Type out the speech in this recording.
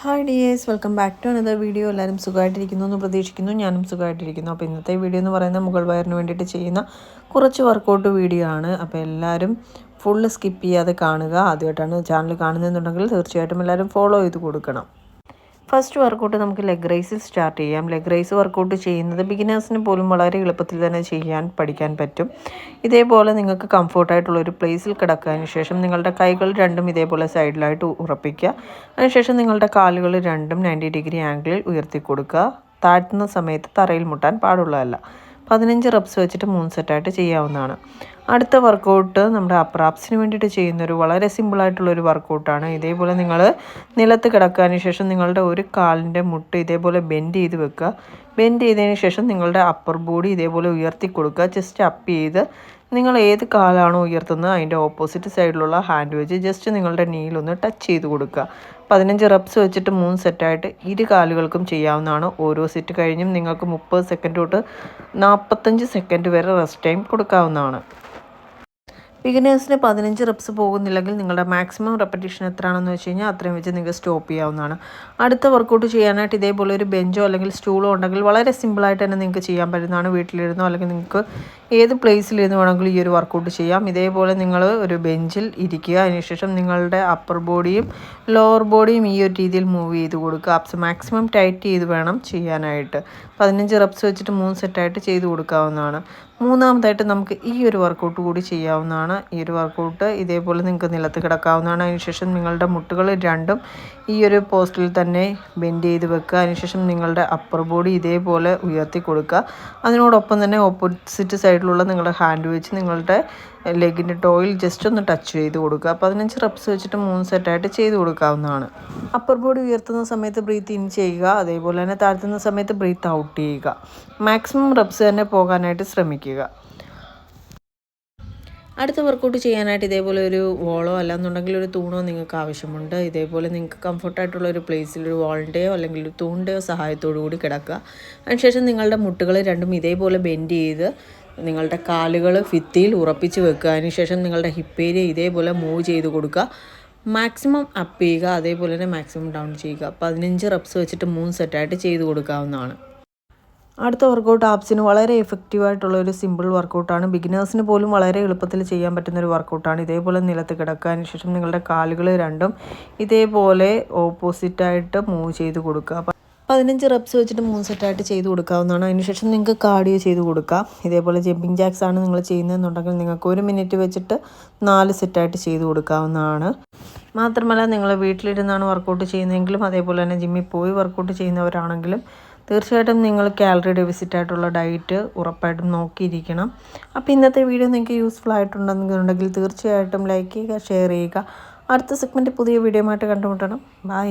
Hi dears welcome back to another video എല്ലാവരും സുഖമായിട്ടിരിക്കുന്നു എന്ന് പ്രതീക്ഷിക്കുന്നു. ഞാനും സുഖമായിട്ടിരിക്കുന്നു. അപ്പോൾ ഇന്നത്തെ വീഡിയോ എന്ന് പറയുന്നത് മുകൾ വയറിന് വേണ്ടിയിട്ട് ചെയ്യുന്ന കുറച്ച് വർക്കൗട്ട് വീഡിയോ ആണ്. അപ്പോൾ എല്ലാവരും ഫുള്ള് സ്കിപ്പ് ചെയ്യാതെ കാണുക. ആദ്യമായിട്ടാണ് ചാനൽ കാണുന്നതെന്നുണ്ടെങ്കിൽ തീർച്ചയായിട്ടും എല്ലാവരും ഫോളോ ചെയ്ത് കൊടുക്കണം. ഫസ്റ്റ് വർക്കൗട്ട് നമുക്ക് ലെഗ് റൈസിൽ സ്റ്റാർട്ട് ചെയ്യാം. ലെഗ് റൈസ് വർക്കൗട്ട് ചെയ്യുന്നത് ബിഗിനേഴ്സിന് പോലും വളരെ എളുപ്പത്തിൽ തന്നെ ചെയ്യാൻ പഠിക്കാൻ പറ്റും. ഇതേപോലെ നിങ്ങൾക്ക് കംഫോർട്ടായിട്ടുള്ള ഒരു പ്ലേസിൽ കിടക്കാതിന് ശേഷം നിങ്ങളുടെ കൈകൾ രണ്ടും ഇതേപോലെ സൈഡിലായിട്ട് ഉറപ്പിക്കുക. അതിനുശേഷം നിങ്ങളുടെ കാലുകൾ രണ്ടും നയന്റി ഡിഗ്രി ആംഗിളിൽ ഉയർത്തി കൊടുക്കുക താഴ്ത്തുന്ന സമയത്ത് തറയിൽ മുട്ടാൻ പാടുള്ളതല്ല. പതിനഞ്ച് റബ്സ് വെച്ചിട്ട് മൂന്ന് സെറ്റായിട്ട് ചെയ്യാവുന്നതാണ്. അടുത്ത വർക്കൗട്ട് നമ്മുടെ അപ്രാപ്സിന് വേണ്ടിയിട്ട് ചെയ്യുന്നൊരു വളരെ സിമ്പിളായിട്ടുള്ളൊരു വർക്കൗട്ടാണ് ഇതേപോലെ നിങ്ങൾ നിലത്ത് കിടക്കാതിന് ശേഷം നിങ്ങളുടെ ഒരു കാലിന്റെ മുട്ട് ഇതേപോലെ ബെൻഡ് ചെയ്ത് വെക്കുക. ബെൻഡ് ചെയ്തതിന് ശേഷം നിങ്ങളുടെ അപ്പർ ബോഡി ഇതേപോലെ ഉയർത്തി കൊടുക്കുക. ജസ്റ്റ് അപ്പ് ചെയ്ത് നിങ്ങൾ ഏത് കാലാണോ ഉയർത്തുന്നത്? അതിന്റെ ഓപ്പോസിറ്റ് സൈഡിലുള്ള ഹാൻഡ് വെച്ച് ജസ്റ്റ് നിങ്ങളുടെ നീലൊന്ന് ടച്ച് ചെയ്ത് കൊടുക്കുക. പതിനഞ്ച് റബ്സ് വെച്ചിട്ട് മൂന്ന് സെറ്റായിട്ട് ഇരു കാലുകൾക്കും ചെയ്യാവുന്നതാണ് ഓരോ സെറ്റ് കഴിഞ്ഞും നിങ്ങൾക്ക് മുപ്പത് സെക്കൻഡ് തൊട്ട് നാൽപ്പത്തഞ്ച് സെക്കൻഡ് വരെ റെസ്റ്റ് ടൈം കൊടുക്കാവുന്നതാണ്. ബിഗിനേഴ്സിന് പതിനഞ്ച് റെപ്സ് പോകുന്നില്ലെങ്കിൽ നിങ്ങളുടെ മാക്സിമം റെപ്പറ്റീഷൻ എത്രയാണെന്ന് വെച്ച് കഴിഞ്ഞാൽ അത്രയും വെച്ച് നിങ്ങൾക്ക് സ്റ്റോപ്പ് ചെയ്യാവുന്നതാണ്. അടുത്ത വർക്കൗട്ട് ചെയ്യാനായിട്ട് ഇതേപോലെ ഒരു ബെഞ്ചോ അല്ലെങ്കിൽ സ്റ്റൂളോ ഉണ്ടെങ്കിൽ വളരെ സിമ്പിളായിട്ട് തന്നെ നിങ്ങൾക്ക് ചെയ്യാൻ പറ്റുന്നതാണ്. വീട്ടിലിരുന്നോ അല്ലെങ്കിൽ നിങ്ങൾക്ക് ഏത് പ്ലേസിലിരുന്ന് വേണമെങ്കിലും ഈ ഒരു വർക്കൗട്ട് ചെയ്യാം. ഇതേപോലെ നിങ്ങൾ ഒരു ബെഞ്ചിൽ ഇരിക്കുക. അതിനുശേഷം നിങ്ങളുടെ അപ്പർ ബോഡിയും ലോവർ ബോഡിയും ഈ ഒരു രീതിയിൽ മൂവ് ചെയ്ത് കൊടുക്കുക. അപ്സ് മാക്സിമം ടൈറ്റ് ചെയ്ത് വേണം ചെയ്യാനായിട്ട്. പതിനഞ്ച് റബ്സ് വെച്ചിട്ട് മൂന്ന് സെറ്റായിട്ട് ചെയ്ത് കൊടുക്കാവുന്നതാണ്. മൂന്നാമതായിട്ട് നമുക്ക് ഈ ഒരു വർക്കൗട്ട് കൂടി ചെയ്യാവുന്നതാണ്. ഈ ഒരു വർക്കൗട്ട് ഇതേപോലെ നിങ്ങൾക്ക് നിലത്ത് കിടക്കാവുന്നതാണ്. അതിനുശേഷം നിങ്ങളുടെ മുട്ടുകൾ രണ്ടും ഈ ഒരു പോസ്റ്റിൽ തന്നെ ബെൻഡ് ചെയ്ത് വെക്കുക. അതിനുശേഷം നിങ്ങളുടെ അപ്പർ ബോഡി ഇതേപോലെ ഉയർത്തി കൊടുക്കുക. അതിനോടൊപ്പം തന്നെ ഓപ്പോസിറ്റ് സൈഡിലുള്ള നിങ്ങളുടെ ഹാൻഡ് വെച്ച് നിങ്ങളുടെ ലെഗിന്റെ ടോയിൽ ജസ്റ്റ് ഒന്ന് ടച്ച് ചെയ്ത് കൊടുക്കുക. പതിനഞ്ച് റബ്സ് വെച്ചിട്ട് മൂന്ന് സെറ്റായിട്ട് ചെയ്ത് കൊടുക്കാവുന്നതാണ്. അപ്പർ ബോഡി ഉയർത്തുന്ന സമയത്ത് ബ്രീത്ത് ഇൻ ചെയ്യുക. അതേപോലെ തന്നെ താഴ്ത്തുന്ന സമയത്ത് ബ്രീത്ത് ഔട്ട് ചെയ്യുക. മാക്സിമം റബ്സ് തന്നെ പോകാനായിട്ട് ശ്രമിക്കുക. അടുത്ത വർക്കൗട്ട് ചെയ്യാനായിട്ട് ഇതേപോലെ ഒരു വോളോ അല്ലാന്നുണ്ടെങ്കിൽ ഒരു തൂണോ നിങ്ങൾക്ക് ആവശ്യമുണ്ട്. ഇതേപോലെ നിങ്ങൾക്ക് കംഫർട്ടായിട്ടുള്ള ഒരു പ്ലേസിൽ ഒരു വാളിന്റെയോ അല്ലെങ്കിൽ ഒരു തൂണിന്റെയോ സഹായത്തോടു കൂടി കിടക്കുക. അതിനുശേഷം നിങ്ങളുടെ മുട്ടുകൾ രണ്ടും ഇതേപോലെ ബെൻഡ് ചെയ്ത് നിങ്ങളുടെ കാലുകൾ ഫിത്തിയിൽ ഉറപ്പിച്ച് വെക്കുക. അതിനുശേഷം നിങ്ങളുടെ ഹിപ്പ് ഏരിയ ഇതേപോലെ മൂവ് ചെയ്ത് കൊടുക്കുക. മാക്സിമം അപ്പ് ചെയ്യുക. അതേപോലെ തന്നെ മാക്സിമം ഡൗൺ ചെയ്യുക. പതിനഞ്ച് റബ്സ് വെച്ചിട്ട് മൂന്ന് സെറ്റായിട്ട് ചെയ്ത് കൊടുക്കാവുന്നതാണ്. അടുത്ത വർക്കൗട്ട് ആപ്സിന് വളരെ എഫക്റ്റീവ് ആയിട്ടുള്ള ഒരു സിമ്പിൾ വർക്കൗട്ടാണ് ബിഗിനേഴ്സിന് പോലും വളരെ എളുപ്പത്തിൽ ചെയ്യാൻ പറ്റുന്ന ഒരു വർക്കൗട്ടാണ് ഇതേപോലെ നിലത്ത് കിടക്കാൻ ശേഷം നിങ്ങളുടെ കാലുകൾ രണ്ടും ഇതേപോലെ ഓപ്പോസിറ്റായിട്ട് മൂവ് ചെയ്ത് കൊടുക്കുക. പതിനഞ്ച് റബ്സ് വെച്ചിട്ട് മൂന്ന് സെറ്റായിട്ട് ചെയ്ത് കൊടുക്കാവുന്നതാണ്. അതിനുശേഷം നിങ്ങൾക്ക് കാർഡിയോ ചെയ്ത് കൊടുക്കാം. ഇതേപോലെ ജമ്പിങ് ജാക്സ് ആണ് നിങ്ങൾ ചെയ്യുന്നതെന്നുണ്ടെങ്കിൽ നിങ്ങൾക്ക് ഒരു മിനിറ്റ് വെച്ചിട്ട് നാല് സെറ്റായിട്ട് ചെയ്ത് കൊടുക്കാവുന്നതാണ്. മാത്രമല്ല നിങ്ങൾ വീട്ടിലിരുന്നാണ് വർക്കൗട്ട് ചെയ്യുന്നതെങ്കിലും അതേപോലെ തന്നെ ജിമ്മിൽ പോയി വർക്കൗട്ട് ചെയ്യുന്നവരാണെങ്കിലും തീർച്ചയായിട്ടും നിങ്ങൾ കാലറി ഡെഫിസിറ്റ് ആയിട്ടുള്ള ഡയറ്റ് ഉറപ്പായിട്ടും നോക്കിയിരിക്കണം. അപ്പോൾ ഇന്നത്തെ വീഡിയോ നിങ്ങൾക്ക് യൂസ്ഫുൾ ആയിട്ടുണ്ടെന്നുണ്ടെങ്കിൽ തീർച്ചയായിട്ടും ലൈക്ക് ചെയ്യുക ഷെയർ ചെയ്യുക. അടുത്ത സെഗ്മെന്റ് പുതിയ വീഡിയോ ആയിട്ട് കണ്ടുമുട്ടണം. ബൈ